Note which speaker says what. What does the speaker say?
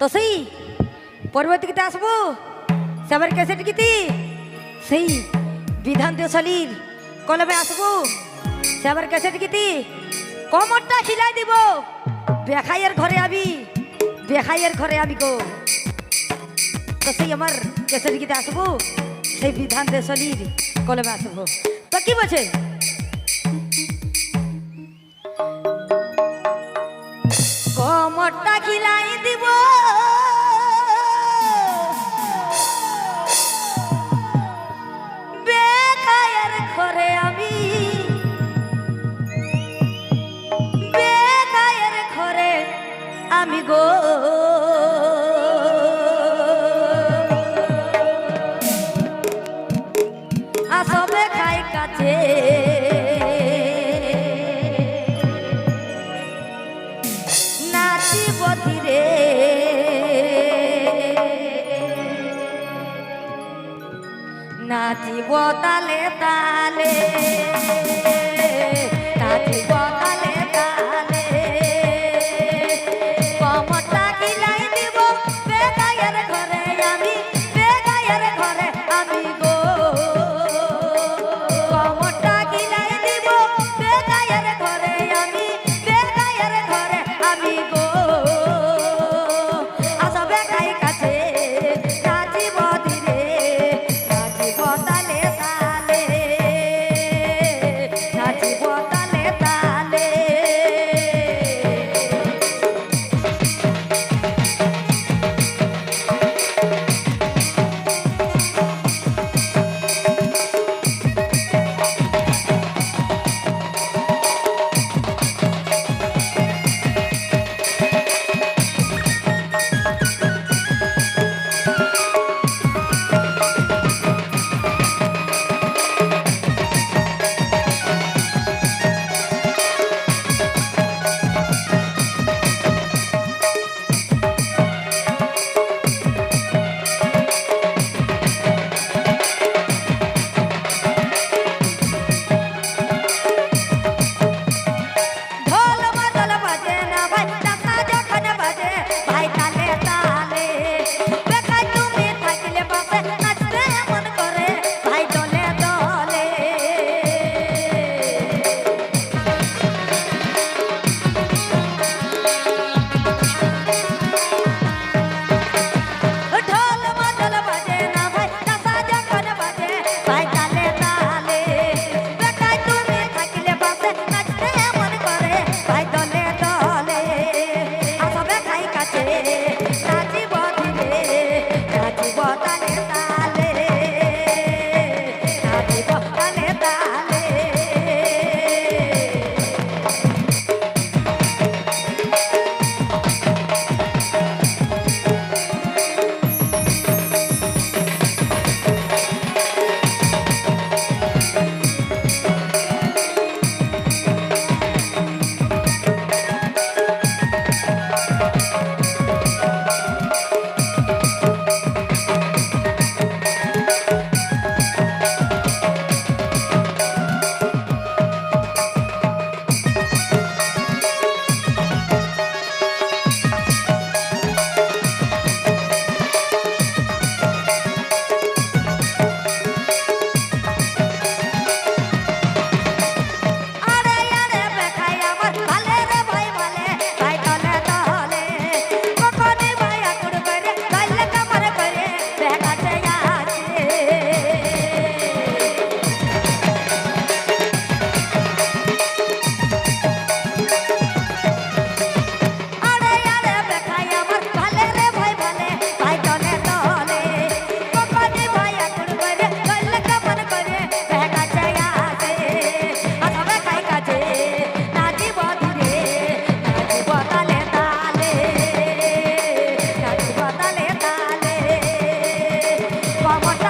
Speaker 1: তো সেই পরবর্তী গীতে আসব? সে ক্যাসেট গীতি সেই বিধান দেশালীর কলমে আসব। সে ক্যাসেট গীতি কমরটা খিলাই দিব। বেখাইয়ের ঘরে আবি বেখাইয়ের ঘরে আবি গো। তো সেই আমার ক্যাসেট গীতে আসব? সেই বিধান দেশালীর কলমে আসব। তো কি বলছে? কমরটা খিলাই দিব। আসবে খাই কাছে নাচিব ধীরে নাচিব তালে তালে। আসবে I want